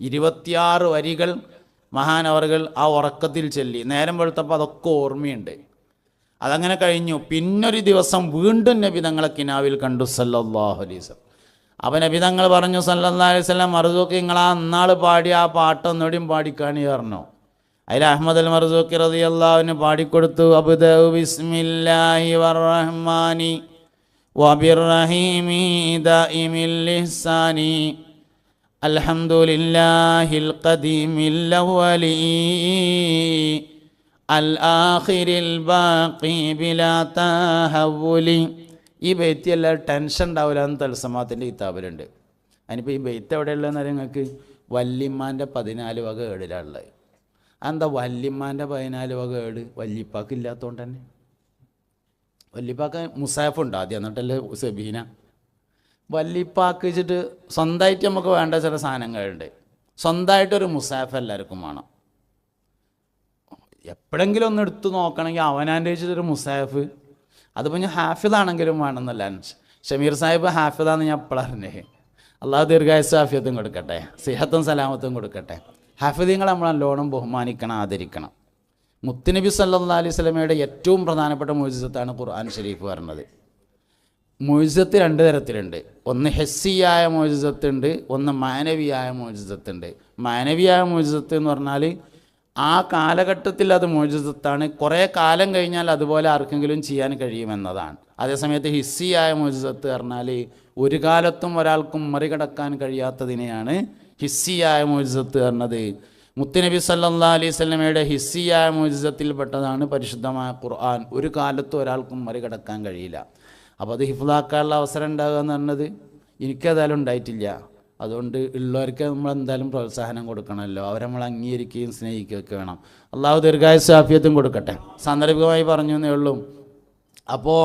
ഇരുപത്തിയാറ് വരികൾ മഹാനവറുകൾ ആ ഉറക്കത്തിൽ ചൊല്ലി. നേരം വെളുത്തപ്പോൾ അതൊക്കെ ഓർമ്മയുണ്ട്. അതങ്ങനെ കഴിഞ്ഞു. പിന്നൊരു ദിവസം വീണ്ടും നബി തങ്ങളെ കിനാവിൽ കണ്ടു സല്ലാഹു വസല്ലം. അപ്പം നബി തങ്ങൾ പറഞ്ഞു സല്ലല്ലാഹു അലൈഹി മറുതൂക്കി മറുതൂക്ക് നിങ്ങൾ ആ അന്നാൾ പാടിയ ആ പാട്ടൊന്നുകൂടിയും പാടിക്കാണി പറഞ്ഞു. അതിൽ അഹമ്മദ് അൽ മറുസൂക്കി റതി അള്ളാഹുവിന് പാടിക്കൊടുത്തു അബ്ദഉ ബിസ്മില്ലാഹി ഇഹ്സാനി الحمد لله القديم الأولي الآخر الباقي بلا تهول ഈ ബെയ്ത്ത് എല്ലാം ടെൻഷൻ ഉണ്ടാവില്ല എന്ന് തത്സമാത്തിൻ്റെ കിതാബിലുണ്ട് അതിനിപ്പോൾ ഈ ബെയ്ത്ത് എവിടെയുള്ളതെന്ന് അറിയാം നിങ്ങൾക്ക് വല്യമ്മാൻ്റെ പതിനാല് വക ഏടിലുള്ളത് എന്താ വല്യമ്മാൻ്റെ പതിനാല് വക ഏട് വല്യപ്പാക്ക് ഇല്ലാത്തതുകൊണ്ട് തന്നെ വല്യപ്പാക്ക് മുസാഫ് ഉണ്ട് ആദ്യം എന്നിട്ടല്ലേ സെബീന വല്ലിപ്പാക്ക് വെച്ചിട്ട് സ്വന്തമായിട്ട് നമുക്ക് വേണ്ട ചില സാധനങ്ങളുണ്ട്. സ്വന്തമായിട്ടൊരു മുസാഫ് എല്ലാവർക്കും വേണം. എപ്പോഴെങ്കിലും ഒന്ന് എടുത്തു നോക്കണമെങ്കിൽ അവനാന്റെ വെച്ചിട്ടൊരു മുസാഫ്. അതിപ്പോൾ ഞാൻ ഹാഫിദാണെങ്കിലും വേണമെന്നല്ല. ഷമീർ സാഹിബ് ഹാഫിദാന്ന് ഞാൻ എപ്പോഴറിഞ്ഞേ അള്ളാഹു ദീർഘായ ഹാഫിയത്തും കൊടുക്കട്ടെ. സിഹത്തും സലാമത്തും കൊടുക്കട്ടെ. ഹാഫിദീങ്ങൾ നമ്മൾ നല്ലോണം ബഹുമാനിക്കണം ആദരിക്കണം. മുത്തുനബി സല്ലാ അലൈഹി സ്വലമയുടെ ഏറ്റവും പ്രധാനപ്പെട്ട മോചിതത്താണ് ഖുർആൻ ഷരീഫ് പറഞ്ഞത്. മോചിതത്ത് രണ്ട് തരത്തിലുണ്ട്. ഒന്ന് ഹെസ്സിയായ മോചിതത്തുണ്ട് ഒന്ന് മാനവിയായ മോചിതത്തുണ്ട് മാനവിയായ മോചിതത്ത് എന്ന് പറഞ്ഞാൽ ആ കാലഘട്ടത്തിൽ അത് മോചിതത്താണ് കുറേ കാലം കഴിഞ്ഞാൽ അതുപോലെ ആർക്കെങ്കിലും ചെയ്യാൻ കഴിയുമെന്നതാണ്. അതേസമയത്ത് ഹിസ്സിയായ മോചിതത്ത് പറഞ്ഞാൽ ഒരു കാലത്തും ഒരാൾക്കും മറികടക്കാൻ കഴിയാത്തതിനെയാണ് ഹിസ്സിയായ മോചിതത്ത് പറഞ്ഞത്. മുത്തുനബി സല്ലാ അലൈഹി സ്വലമയുടെ ഹിസ്സിയായ മോചിതത്തിൽപ്പെട്ടതാണ് പരിശുദ്ധമായ ഖുർആൻ. ഒരു കാലത്തും ഒരാൾക്കും മറികടക്കാൻ കഴിയില്ല. അപ്പോൾ അത് ഹിഫ്ലാക്കാനുള്ള അവസരം ഉണ്ടാകുക എന്ന് പറഞ്ഞത് എനിക്കതായാലും ഉണ്ടായിട്ടില്ല. അതുകൊണ്ട് ഉള്ളവർക്ക് നമ്മൾ എന്തായാലും പ്രോത്സാഹനം കൊടുക്കണമല്ലോ. അവരെ നമ്മൾ അംഗീകരിക്കുകയും സ്നേഹിക്കുകയൊക്കെ വേണം. അള്ളാഹു ദീർഘായ സാഫ്യത്തും കൊടുക്കട്ടെ. സാന്ദർഭികമായി പറഞ്ഞു എന്നേ ഉള്ളൂ. അപ്പോൾ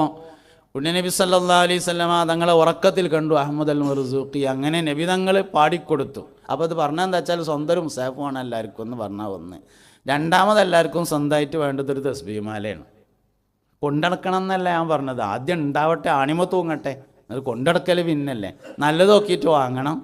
ഉണ്ണനബി സല്ലാ അലൈഹി സ്വലമ തങ്ങളെ ഉറക്കത്തിൽ കണ്ടു അഹമ്മദ് അൽ മറുസൂഖി അങ്ങനെ നബി തങ്ങൾ പാടിക്കൊടുത്തു. അപ്പോൾ അത് പറഞ്ഞാൽ എന്താ വെച്ചാൽ സ്വന്തം മുസാഫുമാണ് എല്ലാവർക്കും എന്ന് പറഞ്ഞാൽ ഒന്ന്. രണ്ടാമത് എല്ലാവർക്കും സ്വന്തമായിട്ട് വേണ്ടതൊരു തസ്ബീമാലയാണ് കൊണ്ടടക്കണം എന്നല്ല ഞാൻ പറഞ്ഞത്. ആദ്യം ഉണ്ടാവട്ടെ ആണിമ തൂങ്ങട്ടെ. അത് കൊണ്ടടക്കൽ പിന്നല്ലേ. നല്ലത് നോക്കിയിട്ട് വാങ്ങണം.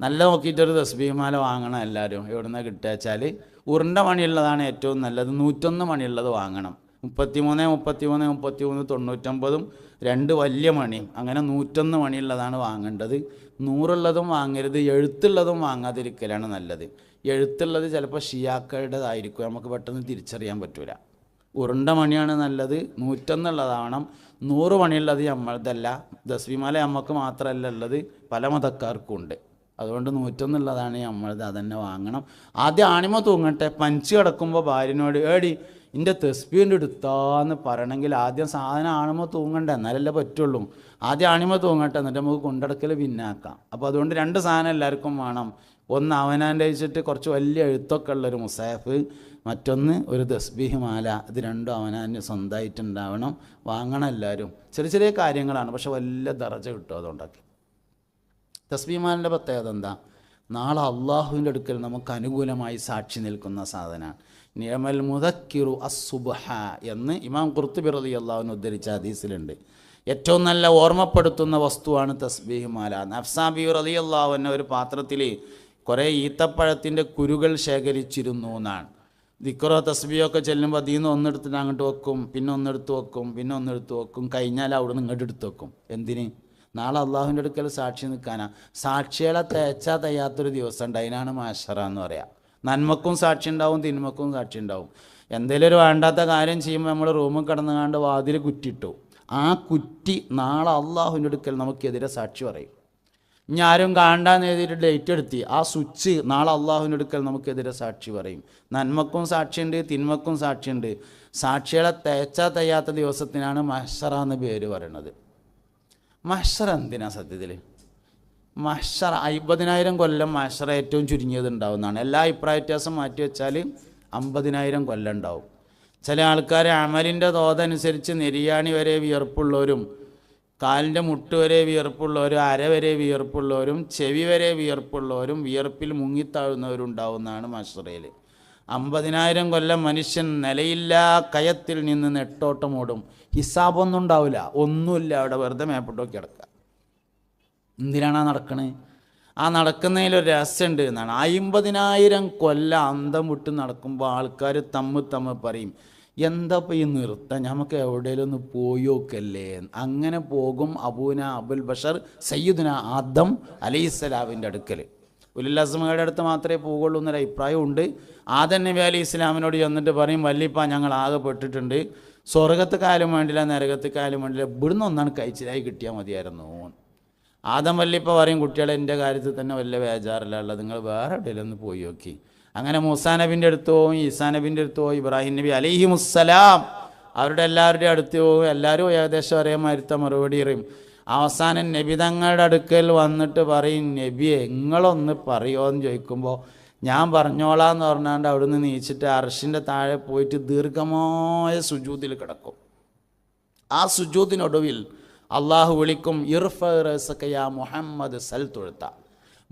നല്ല നോക്കിയിട്ടൊരു തസ്ബീമാല വാങ്ങണം എല്ലാവരും. എവിടുന്ന കിട്ടുക വെച്ചാൽ ഉരുണ്ട മണിയുള്ളതാണ് ഏറ്റവും നല്ലത്. നൂറ്റൊന്ന് മണിയുള്ളത് വാങ്ങണം. മുപ്പത്തിമൂന്ന് മുപ്പത്തിമൂന്ന് മുപ്പത്തിമൂന്ന് തൊണ്ണൂറ്റൊമ്പതും രണ്ട് വലിയ മണി. അങ്ങനെ നൂറ്റൊന്ന് മണിയുള്ളതാണ് വാങ്ങേണ്ടത്. നൂറുള്ളതും വാങ്ങരുത്. എഴുത്തുള്ളതും വാങ്ങാതിരിക്കലാണ് നല്ലത്. എഴുത്തുള്ളത് ചിലപ്പോൾ ഷിയാക്കളുടേതായിരിക്കും. നമുക്ക് പെട്ടെന്ന് തിരിച്ചറിയാൻ പറ്റൂല. ഉരുണ്ട മണിയാണ് നല്ലത്. നൂറ്റൊന്നുള്ളതാവണം. നൂറ് മണിയുള്ളത് നമ്മളതല്ല ദസ്വിമാല നമുക്ക് മാത്രമല്ല ഉള്ളത്. പല മതക്കാർക്കും ഉണ്ട് അതുകൊണ്ട് നൂറ്റൊന്നുള്ളതാണ് നമ്മളത് അതന്നെ വാങ്ങണം. ആദ്യം ആണിമ തൂങ്ങട്ടെ. പഞ്ച് കിടക്കുമ്പോൾ ഭാര്യനോട് ഏടി എന്റെ തെസ്ബീന്റെ എടുത്താന്ന് പറയണമെങ്കിൽ ആദ്യം സാധനം ആണിമ തൂങ്ങണ്ടേ? എന്നാലല്ലേ പറ്റുള്ളൂ. ആദ്യം ആണിമ തൂങ്ങട്ടെ. എന്നിട്ട് നമുക്ക് കൊണ്ടടക്കൽ പിന്നാക്കാം. അപ്പോൾ അതുകൊണ്ട് രണ്ട് സാധനം എല്ലാവർക്കും വേണം. ഒന്ന് അവനാന്റെ വെച്ചിട്ട് കുറച്ച് വലിയ എഴുത്തൊക്കെ ഉള്ളൊരു മുസാഫ്. മറ്റൊന്ന് ഒരു തസ്ബീഹ് മാല ഇത് രണ്ടും അവനാന് സ്വന്തമായിട്ടുണ്ടാവണം. വാങ്ങണം എല്ലാവരും. ചെറിയ ചെറിയ കാര്യങ്ങളാണ്. പക്ഷെ വലിയ ദറജ കിട്ടും അതുകൊണ്ടൊക്കെ. തസ്ബീമാലിന്റെ പ്രത്യേകത എന്താ? നാളെ അള്ളാഹുവിന്റെ അടുക്കൽ നമുക്ക് അനുകൂലമായി സാക്ഷി നിൽക്കുന്ന സാധനമാണ്. നിയമൽ മുതക്കിറു അസുബഹ എന്ന് ഇമാം കുർത്തുബി റലി അള്ളാഹുവിന് ഉദ്ധരിച്ച ഹദീസിലുണ്ട്. ഏറ്റവും നല്ല ഓർമ്മപ്പെടുത്തുന്ന വസ്തുവാണ് തസ്ബീഹ് മാല നഫ്സാബി റലി അള്ളാഹുവിനെ ഒരു പാത്രത്തിൽ കുറേ ഈത്തപ്പഴത്തിന്റെ കുരുകൾ ശേഖരിച്ചിരുന്നു എന്നാണ്. ദിക്കറോ തസ്ബിയൊക്കെ ചെല്ലുമ്പോൾ അതിൽ നിന്ന് ഒന്നെടുത്തിട്ട് അങ്ങോട്ട് വെക്കും പിന്നെ ഒന്നെടുത്ത് വെക്കും പിന്നെ ഒന്നെടുത്ത് വെക്കും. കഴിഞ്ഞാൽ അവിടെ നിന്ന് ഇങ്ങോട്ട് എടുത്ത് വെക്കും. എന്തിന്? നാളെ അള്ളാഹുവിന്റെ അടുക്കൽ സാക്ഷി നിൽക്കാനാ സാക്ഷികളെ തേച്ചാൽ തയ്യാത്തൊരു ദിവസം ഉണ്ട്. അതിനാണ് മാഷറ എന്ന് പറയാം. നന്മക്കും സാക്ഷി ഉണ്ടാവും തിന്മക്കും സാക്ഷി ഉണ്ടാവും. എന്തെങ്കിലും ഒരു വേണ്ടാത്ത കാര്യം ചെയ്യുമ്പോൾ നമ്മൾ റൂമിൽ കിടന്നുകാണ്ട് വാതിൽ കുറ്റിട്ടു. ആ കുറ്റി നാളെ അള്ളാഹുവിന്റെ അടുക്കൽ നമുക്കെതിരെ സാക്ഷി പറയും. ഇനി ആരും കാണാന്ന് എഴുതിയിട്ട് ഡേറ്റ് എടുത്തി ആ സ്വിച്ച് നാളെ അള്ളാഹുവിന്റെ അടുക്കൽ നമുക്കെതിരെ സാക്ഷി പറയും. നന്മക്കും സാക്ഷിയുണ്ട് തിന്മക്കും സാക്ഷിയുണ്ട്. സാക്ഷികളെ തേച്ചാ തയ്യാത്ത ദിവസത്തിനാണ് മഹ്ഷറ എന്ന് പേര് പറയണത്. മഹ്ഷറ എന്തിനാ സത്യത്തിൽ മഹ്ഷറ അമ്പതിനായിരം കൊല്ലം മഹ്ഷറ ഏറ്റവും ചുരുങ്ങിയത് ഉണ്ടാവുന്നതാണ്. എല്ലാ അഭിപ്രായ വ്യത്യാസം മാറ്റി വെച്ചാൽ അമ്പതിനായിരം കൊല്ലം ഉണ്ടാവും. ചില ആൾക്കാർ അമലിന്റെ തോതനുസരിച്ച് നെരിയാണി വരെ വിയർപ്പുള്ളവരും കാലിന്റെ മുട്ട് വരെ വിയർപ്പുള്ളവരും അര വരെ വിയർപ്പുള്ളവരും ചെവി വരെ വിയർപ്പുള്ളവരും വിയർപ്പിൽ മുങ്ങിത്താഴുന്നവരും ഉണ്ടാവുന്നതാണ് മഷറയിൽ. അമ്പതിനായിരം കൊല്ലം മനുഷ്യൻ നിലയില്ലാ കയത്തിൽ നിന്ന് നെട്ടോട്ടം ഓടും ഹിസാബൊന്നും ഉണ്ടാവില്ല ഒന്നുമില്ല അവിടെ. വെറുതെ മേപ്പിട്ടോക്കി കിടക്കുക എന്തിനാണ് ആ നടക്കണേ? ആ നടക്കുന്നതിലൊരു രസമുണ്ട് എന്നാണ്. അമ്പതിനായിരം കൊല്ലം അന്തം വിട്ട് നടക്കുമ്പോൾ ആൾക്കാർ തമ്മ് തമ്മ് പറയും എന്താ പോയി ഈ നമുക്ക് എവിടെയെങ്കിലും ഒന്ന് പോയോക്കല്ലേ അങ്ങനെ പോകും അബൂന അബുൽ ബഷർ സയ്യിദുന ആദം അലൈഹിസ്സലാമിന്റെ അടുക്കൽ ഉലുല്ലാസ്മയുടെ അടുത്ത് മാത്രമേ പോകുള്ളൂ എന്നൊരു അഭിപ്രായമുണ്ട്. ആദം നബി അലി ഇസ്ലാമിനോട് ചെന്നിട്ട് പറയും വല്ലിപ്പ ഞങ്ങൾ ആകെ പെട്ടിട്ടുണ്ട്. സ്വർഗത്ത് കാലം വേണ്ടില്ല നരകത്ത് കാലം വേണ്ടില്ല ഇവിടുന്ന് ഒന്നാണ് കഴിച്ചിലായി കിട്ടിയാൽ മതിയായിരുന്നു. ആദം വല്ലിപ്പ പറയും കുട്ടികളെ എന്റെ കാര്യത്തിൽ തന്നെ വലിയ വേജാറില്ല ഉള്ളത്. നിങ്ങൾ വേറെ എവിടെയെങ്കിലും ഒന്ന് പോയി നോക്കി. അങ്ങനെ മൂസാ നബിന്റെ അടുത്ത് ഈസാ നബിന്റെ അടുത്ത് ഇബ്രാഹിം നബി അലൈഹി മുസ്സലാം അവരുടെ എല്ലാവരുടെയും അടുത്ത് പോകും എല്ലാവരും ഏകദേശം ഒരേ മരുത്ത മറുപടി അറിയും അവസാനം നബി തങ്ങളുടെ അടുക്കൽ വന്നിട്ട് പറയും നബിയെ നിങ്ങളൊന്ന് പറയുമോ എന്ന് ചോദിക്കുമ്പോൾ ഞാൻ പറഞ്ഞോളാന്ന് പറഞ്ഞാണ്ട് അവിടുന്ന് നീച്ചിട്ട് അർഷിന്റെ താഴെ പോയിട്ട് ദീർഘമായ സുജൂതിൽ കിടക്കും. ആ സുജൂതിനൊടുവിൽ അള്ളാഹു വിളിക്കും ഇർഫറസക്കയ മുഹമ്മദ് സൽ തൊഴുത്ത.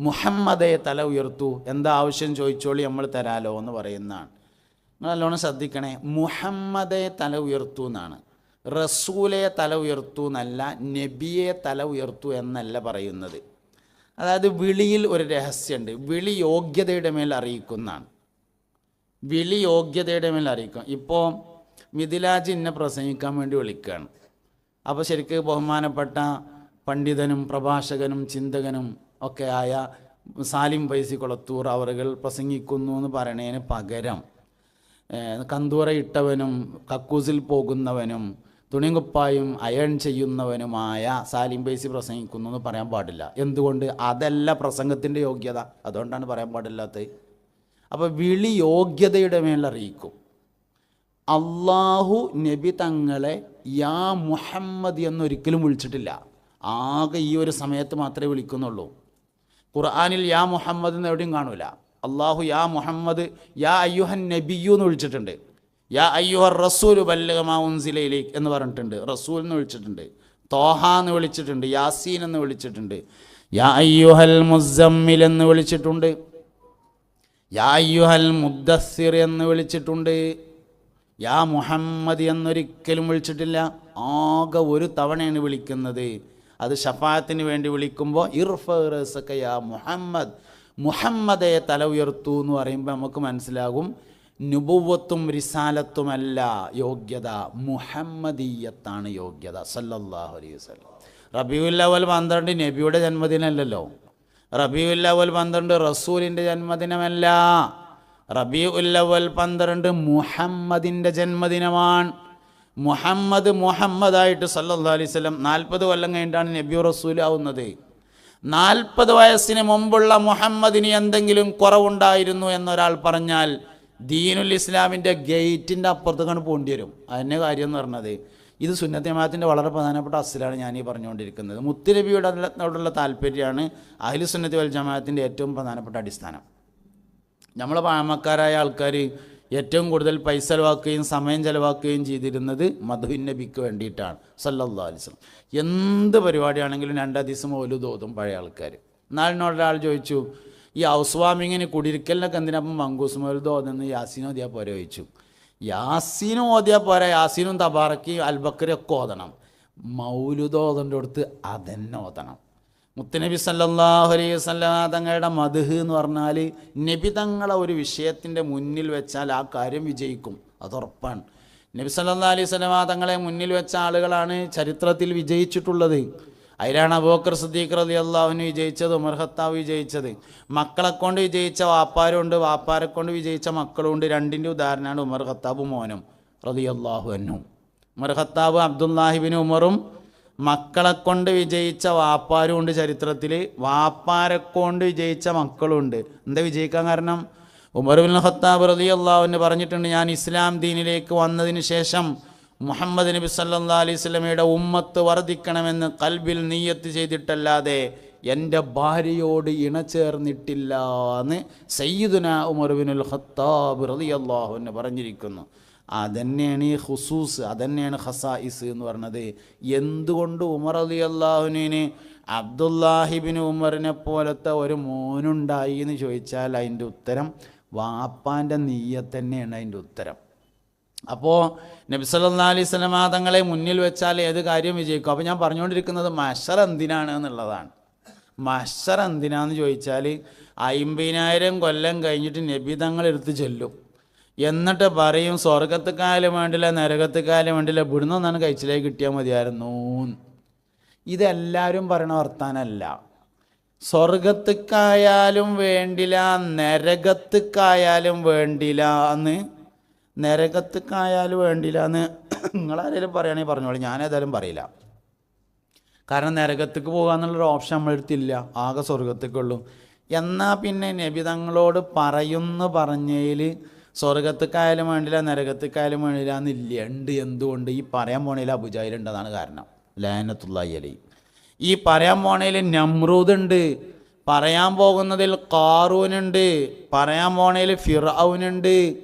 മുഹമ്മദെ തല ഉയർത്തു. എന്താ ആവശ്യം ചോദിച്ചോളി നമ്മൾ തരാലോ എന്ന് പറയുന്നതാണ്. നിങ്ങൾ നല്ലോണം ശ്രദ്ധിക്കണേ. മുഹമ്മദെ തല ഉയർത്തു എന്നാണ്. റസൂലെ തല ഉയർത്തു എന്നല്ല നബിയെ തല ഉയർത്തു എന്നല്ല പറയുന്നത്. അതായത് വിളിയിൽ ഒരു രഹസ്യമുണ്ട്. വിളി യോഗ്യതയുടെ മേൽ അറിയിക്കുന്നതാണ്. വിളി യോഗ്യതയുടെ മേൽ അറിയിക്കും. ഇപ്പോൾ മിഥിലാജ് എന്നെ പ്രസംഗിക്കാൻ വേണ്ടി വിളിക്കുകയാണ്. അപ്പോൾ ശരിക്ക് ബഹുമാനപ്പെട്ട പണ്ഡിതനും പ്രഭാഷകനും ചിന്തകനും ഒക്കെ ആയ സാലിം പൈസി കൊളത്തൂർ അവറുകൾ പ്രസംഗിക്കുന്നു എന്ന് പറയണതിന് പകരം കന്തൂറ ഇട്ടവനും കക്കൂസിൽ പോകുന്നവനും തുണികുപ്പായും അയൺ ചെയ്യുന്നവനുമായ സാലിം പൈസി പ്രസംഗിക്കുന്നു എന്ന് പറയാൻ പാടില്ല. എന്തുകൊണ്ട്? അതല്ല പ്രസംഗത്തിന്റെ യോഗ്യത. അതുകൊണ്ടാണ് പറയാൻ പാടില്ലാത്തത്. അപ്പോൾ വിളി യോഗ്യതയുടെ മേലറിയിക്കും അള്ളാഹു നബി തങ്ങളെ യാ മുഹമ്മദ് എന്നൊരിക്കലും വിളിച്ചിട്ടില്ല. ആകെ ഈ ഒരു സമയത്ത് മാത്രമേ വിളിക്കുന്നുള്ളൂ. ഖുർആാനിൽ യാ മുഹമ്മദ് എന്ന് എവിടെയും കാണൂല. അള്ളാഹു യാ മുഹമ്മദ് യാ അയ്യുഹൻ നബിയു എന്ന് വിളിച്ചിട്ടുണ്ട്. യാ അയ്യുഹർ റസൂൽ ബല്ലമാവുൻസിലയിലേക്ക് എന്ന് പറഞ്ഞിട്ടുണ്ട്. റസൂൽ എന്ന് വിളിച്ചിട്ടുണ്ട്. തോഹ എന്ന് വിളിച്ചിട്ടുണ്ട്. യാസീൻ എന്ന് വിളിച്ചിട്ടുണ്ട്. യാ അയ്യുഹൽ മുസമ്മിൽ എന്ന് വിളിച്ചിട്ടുണ്ട്. യാ അയ്യുഹൽ മുദ്ദസിർ എന്ന് വിളിച്ചിട്ടുണ്ട്. യാ മുഹമ്മദ് എന്നൊരിക്കലും വിളിച്ചിട്ടില്ല. ആകെ ഒരു തവണയാണ് വിളിക്കുന്നത്. അത് ഷഫാത്തിന് വേണ്ടി വിളിക്കുമ്പോൾ ഇർഫറസക്ക യാ മുഹമ്മദ്. മുഹമ്മദയെ തല ഉയർത്തു എന്ന് പറയുമ്പോൾ നമുക്ക് മനസ്സിലാകും നുബുവത്തും റിസാലത്തുമല്ല യോഗ്യത മുഹമ്മദീയത്താണ് യോഗ്യത. സല്ലല്ലാഹു അലൈഹി വസല്ലം. റബിയുല്ലാവൽ പന്ത്രണ്ട് നബിയുടെ ജന്മദിനമല്ലല്ലോ റബിയുല്ലാവൽ പന്ത്രണ്ട് റസൂലിന്റെ ജന്മദിനമല്ല. റബിയുൽ അവൽ പന്ത്രണ്ട് മുഹമ്മദിന്റെ ജന്മദിനമാണ്. മുഹമ്മദ് മുഹമ്മദായിട്ട് സല്ലാ അലൈഹി സ്വലം നാൽപ്പത് കൊല്ലം കഴിഞ്ഞിട്ടാണ് നബി റസൂൽ ആവുന്നത്. നാൽപ്പത് വയസ്സിന് മുമ്പുള്ള മുഹമ്മദിന് എന്തെങ്കിലും കുറവുണ്ടായിരുന്നു എന്നൊരാൾ പറഞ്ഞാൽ ദീനുൽ ഇസ്ലാമിന്റെ ഗേറ്റിന്റെ അപ്പുറത്തേക്കാണ് പോകേണ്ടി വരും. അതിന്റെ കാര്യം എന്ന് പറഞ്ഞത്. ഇത് സുന്നത്തിമാത്തിന്റെ വളരെ പ്രധാനപ്പെട്ട അസിലാണ് ഞാൻ ഈ പറഞ്ഞുകൊണ്ടിരിക്കുന്നത്. മുത്തുനബിയുടെ താല്പര്യമാണ് അഹിലു സുന്നത്തി വൽ ജമാഅത്തിന്റെ ഏറ്റവും പ്രധാനപ്പെട്ട അടിസ്ഥാനം. നമ്മളെ പാമക്കാരായ ആൾക്കാർ ഏറ്റവും കൂടുതൽ പൈസ ചെലവാക്കുകയും സമയം ചെലവാക്കുകയും ചെയ്തിരുന്നത് മധുവിൻ നബിക്ക് വേണ്ടിയിട്ടാണ് സല്ലാ അലൈഹി വസല്ലം. എന്ത് പരിപാടിയാണെങ്കിലും രണ്ടാം ദിവസം ഓൽ തോതും പഴയ ആൾക്കാർ നാളിനോട് ഒരാൾ ചോദിച്ചു ഈ ഹൗസ് വാമിങ്ങിന് കുടിയിരിക്കലിനൊക്കെ എന്തിനപ്പം മങ്കൂസ് ഓതുന്നു യാസീൻ ഓതിയാൽ പോരെ? ചോദിച്ചു. യാസീനും ഓതിയാൽ പോരാ യാസീനും തബാറക്കി അൽബക്കറിയൊക്കെ ഓതണം. മൗലുദോതന്റെ അടുത്ത് അതന്നെ ഓതണം. മുത്തനബി സല്ലാഹു അലൈഹി വസല്ലമ തങ്ങളുടെ മധുഹ് എന്ന് പറഞ്ഞാൽ നബി തങ്ങളെ ഒരു വിഷയത്തിന്റെ മുന്നിൽ വെച്ചാൽ ആ കാര്യം വിജയിക്കും. അത് ഉറപ്പാണ്. നബി സല്ലാ അലൈഹി സ്വലാ തങ്ങളെ മുന്നിൽ വെച്ച ആളുകളാണ് ചരിത്രത്തിൽ വിജയിച്ചിട്ടുള്ളത്. അതിലാണ് അബൂബക്കർ സിദ്ദീഖ് റതി അള്ളാഹുവിന് വിജയിച്ചത് ഉമർ ഖത്താബ് വിജയിച്ചത്. മക്കളെ കൊണ്ട് വിജയിച്ച വാപ്പാരുണ്ട് വാപ്പാരെ കൊണ്ട് വിജയിച്ച മക്കളുണ്ട് രണ്ടിന്റെ ഉദാഹരണമാണ് ഉമർ ഖത്താബ് മോനും റതി അള്ളാഹു അന്നു ഉമർ ഖത്താബ് അബ്ദുല്ലാഹിബിൻ ഉമറും മക്കളെ കൊണ്ട് വിജയിച്ച വാപ്പാരും ഉണ്ട് ചരിത്രത്തിൽ വാപ്പാരെ കൊണ്ട് വിജയിച്ച മക്കളുണ്ട്. എന്താ വിജയിക്കാൻ കാരണം? ഉമർ ബിൻ ഖത്താബ് റലി അള്ളാഹുവിന് പറഞ്ഞിട്ടുണ്ട് ഞാൻ ഇസ്ലാം ദീനിലേക്ക് വന്നതിന് ശേഷം മുഹമ്മദ് നബി സല്ലാ അലൈഹി സ്വലമയുടെ ഉമ്മത്ത് വർദ്ധിക്കണമെന്ന് കൽബിൽ നീയത്ത് ചെയ്തിട്ടല്ലാതെ എന്റെ ഭാര്യയോട് ഇണ ചേർന്നിട്ടില്ല എന്ന് സയ്യിദുന ഉമർ ഖത്താബ് റലി അള്ളാഹുവിന് പറഞ്ഞിരിക്കുന്നു. അതന്നെയാണ് ഈ ഹുസൂസ് അതന്നെയാണ് ഹസായിസ് എന്ന് പറഞ്ഞത്. എന്തുകൊണ്ട് ഉമർ അലി അള്ളാഹുവിന് അബ്ദുല്ലാഹിബിന് ഉമറിനെ പോലത്തെ ഒരു മോനുണ്ടായി എന്ന് ചോദിച്ചാൽ അതിന്റെ ഉത്തരം വാപ്പാന്റെ നീയത്ത് തന്നെയാണ് അതിന്റെ ഉത്തരം. അപ്പോൾ നബി സല്ലാ അലൈഹി സ്വലമാതങ്ങളെ മുന്നിൽ വെച്ചാൽ ഏത് കാര്യം വിജയിക്കും? അപ്പോൾ ഞാൻ പറഞ്ഞുകൊണ്ടിരിക്കുന്നത് മഷർ എന്തിനാണ് എന്നുള്ളതാണ്. മഷർ എന്തിനാന്ന് ചോദിച്ചാൽ അയിമ്പതിനായിരം കൊല്ലം കഴിഞ്ഞിട്ട് നബിതങ്ങൾ എടുത്ത് ചെല്ലും. എന്നിട്ട് പറയും സ്വർഗത്തുക്കായാലും വേണ്ടില്ല നരകത്തുക്കായാലും വേണ്ടില്ല ഇവിടുന്ന് ഒന്നാണ് കഴിച്ചിലേക്ക് കിട്ടിയാൽ മതിയായിരുന്നു. ഇതെല്ലാവരും പറയണ വർത്താനല്ല. സ്വർഗത്തുക്കായാലും വേണ്ടില്ല നരകത്തുക്കായാലും വേണ്ടില്ല എന്ന് നരകത്തുക്കായാലും വേണ്ടില്ല എന്ന് നിങ്ങളാരെങ്കിലും പറയുകയാണെങ്കിൽ പറഞ്ഞോളൂ ഞാനേതായാലും പറയില്ല. കാരണം നരകത്തേക്ക് പോകുക എന്നുള്ളൊരു ഓപ്ഷൻ നമ്മളെടുത്തില്ല ആകെ സ്വർഗത്തേക്കുള്ളൂ എന്നാൽ പിന്നെ നബി തങ്ങളോട് പറയുന്നു പറഞ്ഞതിൽ സ്വർഗത്തേക്കായാലും വേണ്ടില്ല നരകത്തേക്കായാലും വേണ്ടില്ല എന്നില്ല. ഉണ്ട് എന്തുകൊണ്ട്? ഈ പറയാൻ പോണേൽ അബുജാഹിലുണ്ടെന്നാണ് കാരണം. ലയനത്തുള്ളി അലി. ഈ പറയാൻ പോണേൽ നമ്രൂദ് ഉണ്ട് പറയാൻ പോകുന്നതിൽ കാറൂനുണ്ട് പറയാൻ പോണേൽ ഫിറൌനുണ്ട്